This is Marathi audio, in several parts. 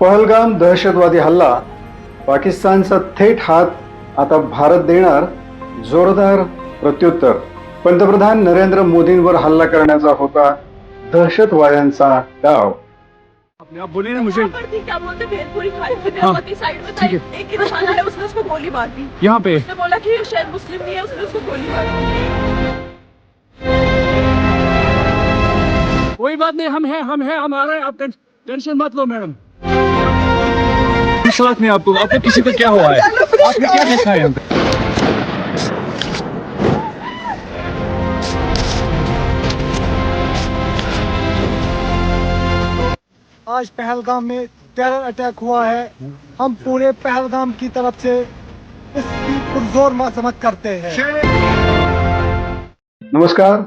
पहलगाम दहशतवादी हल्ला पाकिस्तानचा थेट हात आता भारत देणार जोरदार प्रत्युत्तर. पंतप्रधान नरेंद्र मोदींवर हल्ला करण्याचा होता दहशतवाद्यांचा डाव. अपने आप बोलिए ना मुझे. यहाँ पर थी क्या बोलते? भेदपुरी खाई फिर हाँ, मोती साइड में ठीक था एक इंसान आया उसने उसको गोली मार दी. यहाँ पे. उसने बोला कि ये शायद मुस्लिम नहीं है उसने उसको गोली मार दी. कोई बात नहीं हम हैं हम हैं हमारे आप टेंशन मत लो मैडम। विश्वास नहीं आपको आपको किसी को क्या हुआ है? आपने क्या देखा है यहाँ पे? आज पहलगाम में टेरर अटैक हुआ है। हम पूरे पहलगाम की तरफ़ से इसकी पुरजोर मजम्मत करते हैं। नमस्कार।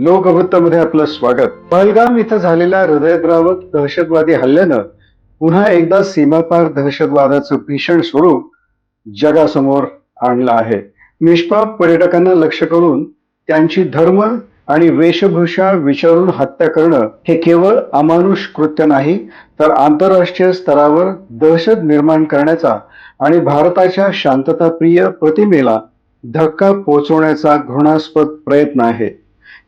लोकवृत्तामध्ये आपलं स्वागत। पहलगाम इथं झालेल्या हृदयद्रावक दहशतवादी हल्ल्यानं पुन्हा एकदा सीमापार दहशतवादाचं भीषण स्वरूप जगासमोर आणलं आहे. निष्पाप पर्यटकांना लक्ष करून त्यांची धर्म आणि वेशभूषा विचारून हत्या करणं हे केवळ अमानुष कृत्य नाही तर आंतरराष्ट्रीय स्तरावर दहशत निर्माण करण्याचा आणि भारताच्या शांतताप्रिय प्रतिमेला धक्का पोहोचवण्याचा घृणास्पद प्रयत्न आहे.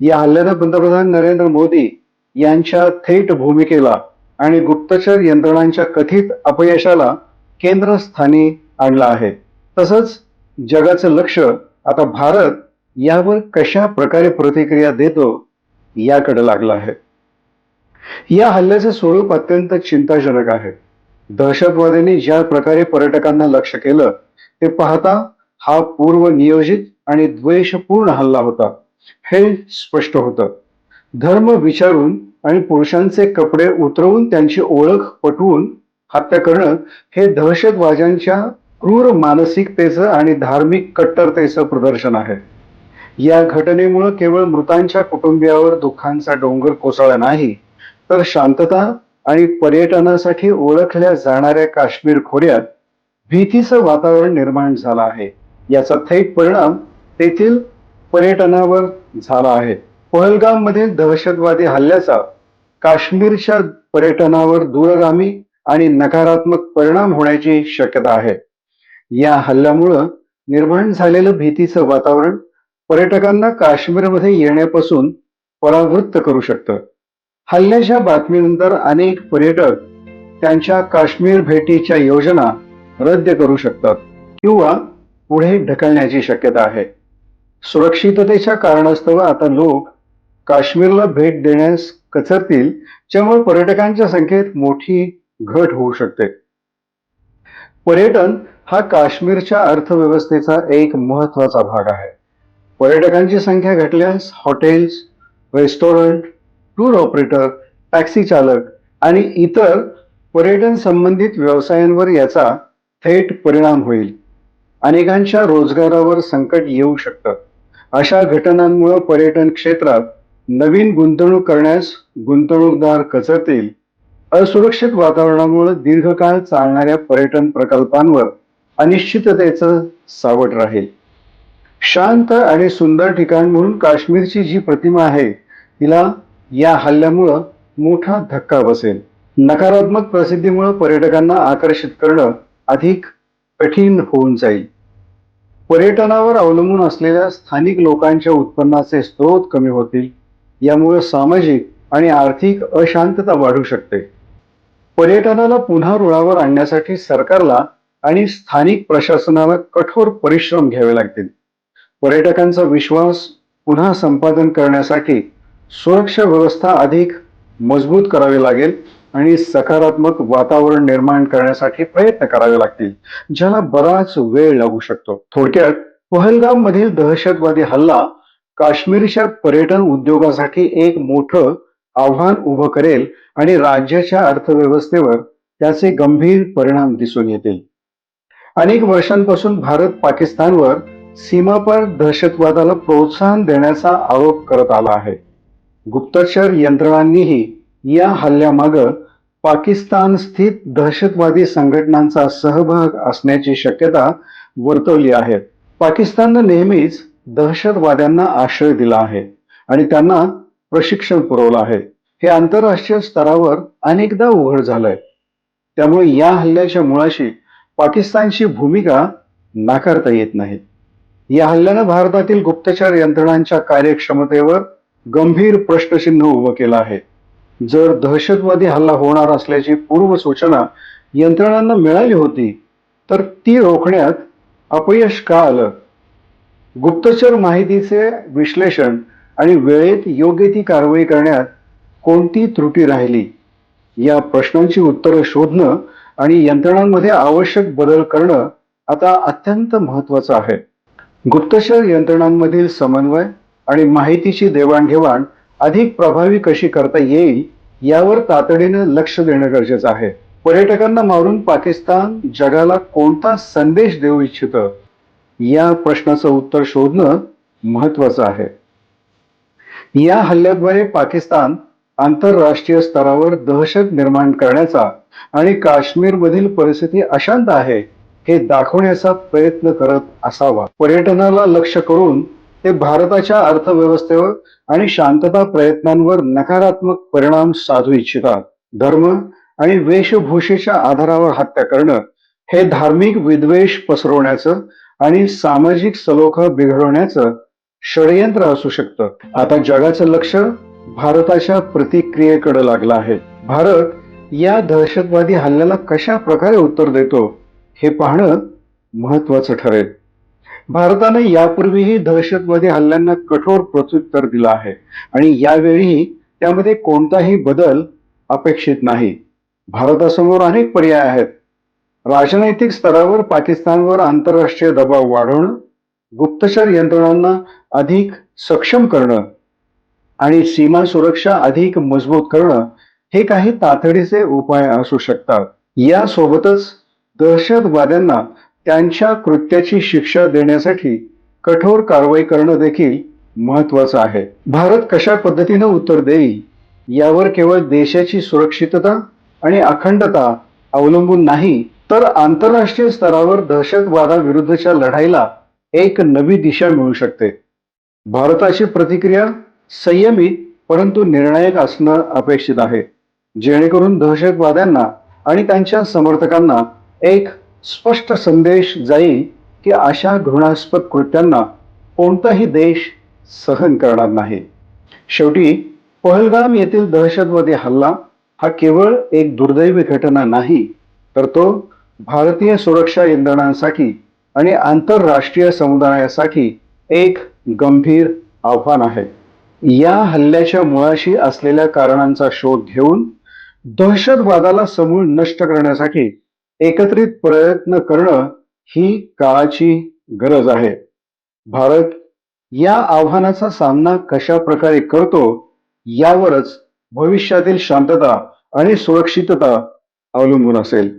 या हल्ल्यानं पंतप्रधान नरेंद्र मोदी यांच्या थेट भूमिकेला आणि गुप्तचर यंत्रणांच्या कथित अपयशाला केंद्रस्थानी आणलं आहे. तसंच जगाचं लक्ष आता भारत यावर कशा प्रकारे प्रतिक्रिया देतो याकडे लागलं आहे. या हल्ल्याचं स्वरूप अत्यंत चिंताजनक आहे. दहशतवाद्यांनी ज्या प्रकारे पर्यटकांना लक्ष केलं ते पाहता हा पूर्व नियोजित आणि द्वेषपूर्ण हल्ला होता हे स्पष्ट होतं. धर्म विचारून आणि पुरुषांचे कपडे उतरवून त्यांची ओळख पटवून हत्या करणं हे दहशतवाद्यांच्या क्रूर मानसिकतेचं आणि धार्मिक कट्टरतेचं प्रदर्शन आहे. या घटनेमुळे केवळ मृतांच्या कुटुंबियावर दुःखांचा डोंगर कोसळला नाही तर शांतता आणि पर्यटनासाठी ओळखल्या जाणाऱ्या काश्मीर खोऱ्यात भीतीचं वातावरण निर्माण झालं आहे. याचा थेट परिणाम तेथील पर्यटनावर झाला आहे. पहलगाम मधील दहशतवादी हल्ल्याचा काश्मीरच्या पर्यटनावर दूरगामी आणि नकारात्मक परिणाम होण्याची शक्यता आहे. या हल्ल्यामुळं निर्माण झालेलं भीतीचं वातावरण पर्यटकांना काश्मीरमध्ये येण्यापासून परावृत्त करू शकतं. हल्ल्याच्या बातमीनंतर अनेक पर्यटक त्यांच्या काश्मीर भेटीच्या योजना रद्द करू शकतात किंवा पुढे ढकलण्याची शक्यता आहे. सुरक्षिततेच्या कारणास्तव आता लोक काश्मीरला भेट देण्यास कचरतील ज्यामुळे पर्यटकांच्या संख्येत मोठी घट होऊ शकते. पर्यटन हा काश्मीरच्या अर्थव्यवस्थेचा एक महत्त्वाचा भाग आहे. पर्यटकांची संख्या घटल्यास hotels restaurant tour operator taxi चालक आणि इतर पर्यटन संबंधित व्यवसायांवर याचा थेट परिणाम होईल. अनेकांच्या रोजगारावर संकट येऊ शकतं. अशा घटनांमुळे पर्यटन क्षेत्रात नवीन गुंतवणूक करण्यास गुंतवणूकदार कचरतील. असुरक्षित वातावरणामुळे दीर्घकाळ चालणाऱ्या पर्यटन प्रकल्पांवर अनिश्चिततेचं सावट राहील. शांत आणि सुंदर ठिकाण म्हणून काश्मीरची जी प्रतिमा आहे तिला या हल्ल्यामुळं मोठा धक्का बसेल. नकारात्मक प्रसिद्धीमुळे पर्यटकांना आकर्षित करणं अधिक कठीण होऊन जाईल. पर्यटनावर अवलंबून असलेल्या स्थानिक लोकांच्या उत्पन्नाचे स्रोत कमी होतील. यामुळे सामाजिक आणि आर्थिक अशांतता वाढू शकते. पर्यटनाला पुन्हा रुळावर आणण्यासाठी सरकारला आणि स्थानिक प्रशासनाला कठोर परिश्रम घ्यावे लागतील. पर्यटकांचा विश्वास पुन्हा संपादन करण्यासाठी सुरक्षा व्यवस्था अधिक मजबूत करावी लागेल आणि सकारात्मक वातावरण निर्माण करण्यासाठी प्रयत्न करावे लागतील ज्याला बराच वेळ लागू शकतो. थोडक्यात पहलगाम मधील दहशतवादी हल्ला काश्मीरच्या पर्यटन उद्योगासाठी एक मोठं आव्हान उभं करेल आणि राज्याच्या अर्थव्यवस्थेवर त्याचे गंभीर परिणाम दिसून येतील. अनेक वर्षांपासून भारत पाकिस्तानवर सीमापार दहशतवादाला प्रोत्साहन देण्याचा आरोप करत आला आहे. गुप्तचर यंत्रणांनीही या हल्ल्यामागं पाकिस्तान स्थित दहशतवादी संघटनांचा सहभाग असण्याची शक्यता वर्तवली आहे. पाकिस्ताननं नेहमीच दहशतवाद्यांना आश्रय दिला आहे आणि त्यांना प्रशिक्षण पुरवलं आहे. हे आंतरराष्ट्रीय स्तरावर अनेकदा उघड झालंय. त्यामुळे या हल्ल्याच्या मुळाशी पाकिस्तानची भूमिका नाकारता येत नाही. या हल्ल्यानं भारतातील गुप्तचर यंत्रणांच्या कार्यक्षमतेवर गंभीर प्रश्नचिन्ह उभं केलं आहे. जर दहशतवादी हल्ला होणार असल्याची पूर्वसूचना यंत्रणांना मिळाली होती तर ती रोखण्यात अपयश का आलं? गुप्तचर माहितीचे विश्लेषण आणि वेळेत योग्य ती कारवाई करण्यात कोणती त्रुटी राहिली? या प्रश्नांची उत्तरं शोधणं आणि यंत्रणांमध्ये आवश्यक बदल करणं आता अत्यंत महत्वाचं आहे. गुप्तचर यंत्रणांमधील समन्वय आणि माहितीची देवाणघेवाण अधिक प्रभावी कशी करता येईल यावर तातडीनं लक्ष देणं गरजेचं आहे. पर्यटकांना मारून पाकिस्तान जगाला कोणता संदेश देऊ इच्छितं? या प्रश्नाचं उत्तर शोधणं महत्वाचं आहे. या हल्ल्याद्वारे पाकिस्तान आंतरराष्ट्रीय स्तरावर दहशत निर्माण करण्याचा आणि काश्मीरमधील परिस्थिती अशांत आहे हे दाखवण्याचा प्रयत्न करत असावा. पर्यटनाला लक्ष करून ते भारताच्या अर्थव्यवस्थेवर आणि शांतता प्रयत्नांवर नकारात्मक परिणाम साधू इच्छितात. धर्म आणि वेशभूषेच्या आधारावर हत्या करणं हे धार्मिक विद्वेष पसरवण्याचं आणि सामाजिक सलोखा बिघडवण्याचं षडयंत्र असू शकतं. आता जगाचं लक्ष भारताच्या प्रतिक्रियेकडे लागलं आहे. भारत या दहशतवादी हल्ल्याला कशा प्रकारे उत्तर देतो हे पाहणं महत्वाचं ठरेल. भारताने यापूर्वीही दहशतवादी हल्ल्यांना कठोर प्रत्युत्तर दिलं आहे. आणि यावेळीही त्यामध्ये कोणताही बदल अपेक्षित नाही. भारतासमोर अनेक पर्याय आहेत. राजनैतिक स्तरावर पाकिस्तानवर आंतरराष्ट्रीय दबाव वाढवणं गुप्तचर यंत्रणांना अधिक सक्षम करणं आणि सीमा सुरक्षा अधिक मजबूत करणं हे काही तातडीचे उपाय असू शकतात. यासोबतच दहशतवाद्यांना त्यांच्या कृत्याची शिक्षा देण्यासाठी कठोर कारवाई करणं देखील महत्वाचं आहे. भारत कशा पद्धतीनं उत्तर देईल यावर केवळ देशाची सुरक्षितता आणि अखंडता अवलंबून नाही तर आंतरराष्ट्रीय स्तरावर दहशतवादाविरुद्धच्या लढाईला एक नवी दिशा मिळू शकते. भारताची प्रतिक्रिया संयमी परंतु निर्णायक असणं अपेक्षित आहे. जेणेकरून दहशतवाद्यांना आणि त्यांच्या समर्थकांना एक स्पष्ट संदेश जाईल की अशा घृणास्पद कृत्यांना कोणताही देश सहन करणार नाही. शेवटी पहलगाम येथील दहशतवादी हल्ला हा केवळ एक दुर्दैवी घटना नाही तर तो भारतीय सुरक्षा यंत्रणांसाठी आणि आंतरराष्ट्रीय समुदायासाठी एक गंभीर आव्हान आहे. या हल्ल्याच्या मुळाशी असलेल्या कारणांचा शोध घेऊन दहशतवादाला समूळ नष्ट करण्यासाठी एकत्रित प्रयत्न करणं ही काळाची गरज आहे. भारत या आव्हानाचा सामना कशा प्रकारे करतो यावरच भविष्यातील शांतता आणि सुरक्षितता अवलंबून असेल.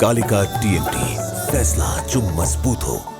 कालिका टीएमटी फैसला जो मजबूत हो।